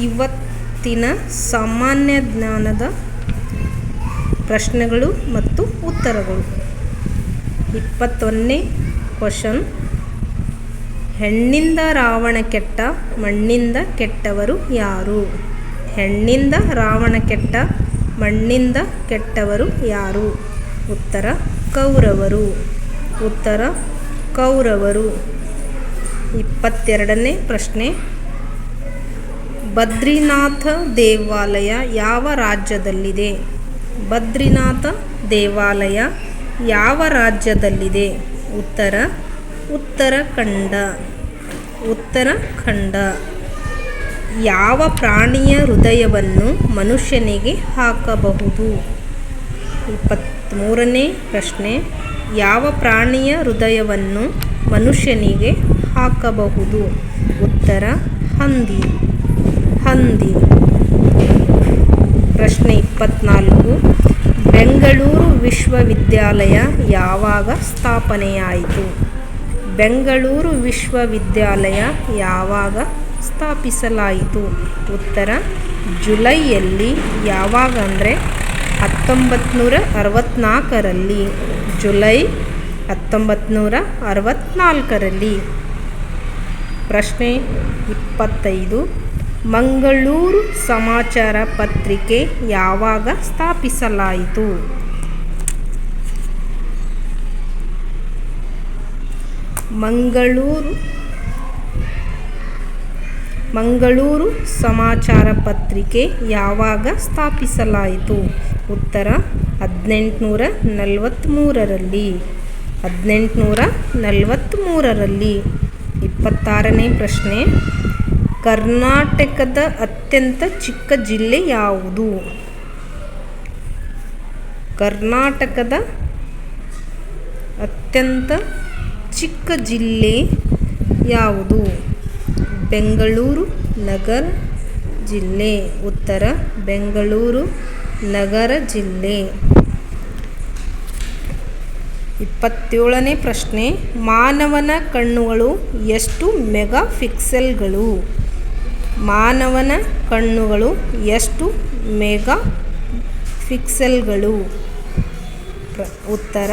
ಇವತ್ತಿನ ಸಾಮಾನ್ಯ ಜ್ಞಾನದ ಪ್ರಶ್ನೆಗಳು ಮತ್ತು ಉತ್ತರಗಳು. ಇಪ್ಪತ್ತೊಂದನೇ ಕ್ವಶನ್. ಹೆಣ್ಣಿಂದ ರಾವಣ ಕೆಟ್ಟ, ಮಣ್ಣಿಂದ ಕೆಟ್ಟವರು ಯಾರು? ಹೆಣ್ಣಿಂದ ರಾವಣ ಕೆಟ್ಟ, ಮಣ್ಣಿಂದ ಕೆಟ್ಟವರು ಯಾರು? ಉತ್ತರ, ಕೌರವರು. ಉತ್ತರ, ಕೌರವರು. ಇಪ್ಪತ್ತೆರಡನೇ ಪ್ರಶ್ನೆ. ಬದ್ರಿನಾಥ ದೇವಾಲಯ ಯಾವ ರಾಜ್ಯದಲ್ಲಿದೆ? ಬದ್ರಿನಾಥ ದೇವಾಲಯ ಯಾವ ರಾಜ್ಯದಲ್ಲಿದೆ? ಉತ್ತರ, ಉತ್ತರಖಂಡ. ಉತ್ತರಖಂಡ. ಯಾವ ಪ್ರಾಣಿಯ ಹೃದಯವನ್ನು ಮನುಷ್ಯನಿಗೆ ಹಾಕಬಹುದು? ಇಪ್ಪತ್ತ್ಮೂರನೇ ಪ್ರಶ್ನೆ. ಯಾವ ಪ್ರಾಣಿಯ ಹೃದಯವನ್ನು ಮನುಷ್ಯನಿಗೆ ಹಾಕಬಹುದು? ಉತ್ತರ, ಹಂದಿ. ಹಂದಿ ಪ್ರಶ್ನೆ ಇಪ್ಪತ್ನಾಲ್ಕು. ಬೆಂಗಳೂರು ವಿಶ್ವವಿದ್ಯಾಲಯ ಯಾವಾಗ ಸ್ಥಾಪನೆಯಾಯಿತು? ಬೆಂಗಳೂರು ವಿಶ್ವವಿದ್ಯಾಲಯ ಯಾವಾಗ ಸ್ಥಾಪಿಸಲಾಯಿತು? ಉತ್ತರ, ಜುಲೈಯಲ್ಲಿ ಯಾವಾಗ ಅಂದರೆ ಹತ್ತೊಂಬತ್ತು ನೂರ ಅರವತ್ತ್ನಾಲ್ಕರಲ್ಲಿ ಜುಲೈ ಹತ್ತೊಂಬತ್ತು ನೂರ ಅರವತ್ತ್ನಾಲ್ಕರಲ್ಲಿ ಪ್ರಶ್ನೆ ಇಪ್ಪತ್ತೈದು. ಮಂಗಳೂರು ಸಮಾಚಾರ ಪತ್ರಿಕೆ ಯಾವಾಗ ಸ್ಥಾಪಿಸಲಾಯಿತು? ಮಂಗಳೂರು ಮಂಗಳೂರು ಸಮಾಚಾರ ಪತ್ರಿಕೆ ಯಾವಾಗ ಸ್ಥಾಪಿಸಲಾಯಿತು? ಉತ್ತರ ಹದಿನೆಂಟುನೂರ ನಲವತ್ತ್ಮೂರರಲ್ಲಿ ಹದಿನೆಂಟುನೂರ ನಲವತ್ತ್ಮೂರರಲ್ಲಿ ಇಪ್ಪತ್ತಾರನೇ ಪ್ರಶ್ನೆ. ಕರ್ನಾಟಕದ ಅತ್ಯಂತ ಚಿಕ್ಕ ಜಿಲ್ಲೆ ಯಾವುದು? ಕರ್ನಾಟಕದ ಅತ್ಯಂತ ಚಿಕ್ಕ ಜಿಲ್ಲೆ ಯಾವುದು? ಬೆಂಗಳೂರು ನಗರ ಜಿಲ್ಲೆ. ಉತ್ತರ ಬೆಂಗಳೂರು ನಗರ ಜಿಲ್ಲೆ. ಇಪ್ಪತ್ತೇಳನೇ ಪ್ರಶ್ನೆ. ಮಾನವನ ಕಣ್ಣುಗಳು ಎಷ್ಟು ಮೆಗಾ ಪಿಕ್ಸೆಲ್ಗಳು ಮಾನವನ ಕಣ್ಣುಗಳು ಎಷ್ಟು ಮೆಗಾ ಪಿಕ್ಸೆಲ್ಗಳು? ಉತ್ತರ.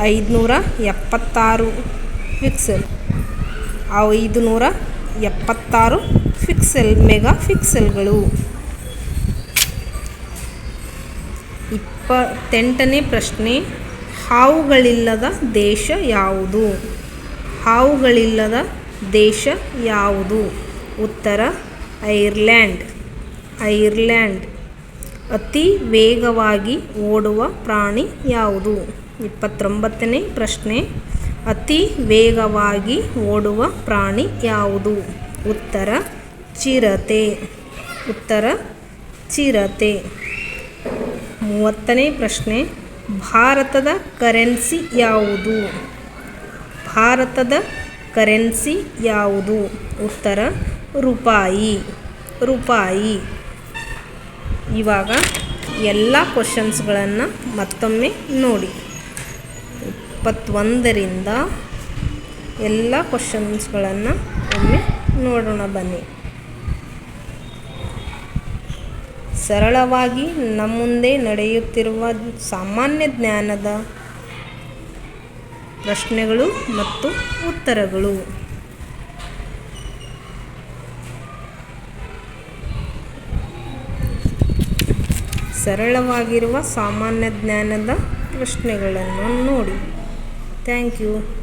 ಐದುನೂರ ಎಪ್ಪತ್ತಾರು ಪಿಕ್ಸೆಲ್. ಐದುನೂರ ಎಪ್ಪತ್ತಾರು ಪಿಕ್ಸೆಲ್, ಮೆಗಾ ಪಿಕ್ಸೆಲ್ಗಳು. ಇಪ್ಪತ್ತೆಂಟನೇ ಪ್ರಶ್ನೆ. ಹಾವುಗಳಿಲ್ಲದ ದೇಶ ಯಾವುದು? ಹಾವುಗಳಿಲ್ಲದ ದೇಶ ಯಾವುದು? ಉತ್ತರ ಐರ್ಲ್ಯಾಂಡ್ ಐರ್ಲ್ಯಾಂಡ್ ಅತಿ ವೇಗವಾಗಿ ಓಡುವ ಪ್ರಾಣಿ ಯಾವುದು? ಇಪ್ಪತ್ತೊಂಬತ್ತನೇ ಪ್ರಶ್ನೆ. ಅತಿ ವೇಗವಾಗಿ ಓಡುವ ಪ್ರಾಣಿ ಯಾವುದು? ಉತ್ತರ, ಚಿರತೆ. ಉತ್ತರ, ಚಿರತೆ. ಮೂವತ್ತನೇ ಪ್ರಶ್ನೆ. ಭಾರತದ ಕರೆನ್ಸಿ ಯಾವುದು? ಭಾರತದ ಕರೆನ್ಸಿ ಯಾವುದು? ಉತ್ತರ, ರೂಪಾಯಿ. ರೂಪಾಯಿ. ಇವಾಗ ಎಲ್ಲ ಕ್ವಶನ್ಸ್ಗಳನ್ನು ಮತ್ತೊಮ್ಮೆ ನೋಡಿ. ಇಪ್ಪತ್ತೊಂದರಿಂದ ಎಲ್ಲ ಕ್ವಶನ್ಸ್ಗಳನ್ನು ಒಮ್ಮೆ ನೋಡೋಣ ಬನ್ನಿ. ಸರಳವಾಗಿ ನಮ್ಮ ಮುಂದೆ ನಡೆಯುತ್ತಿರುವ ಸಾಮಾನ್ಯ ಜ್ಞಾನದ ಪ್ರಶ್ನೆಗಳು ಮತ್ತು ಉತ್ತರಗಳು. ಸರಳವಾಗಿರುವ ಸಾಮಾನ್ಯ ಜ್ಞಾನದ ಪ್ರಶ್ನೆಗಳನ್ನು ನೋಡಿ. Thank you.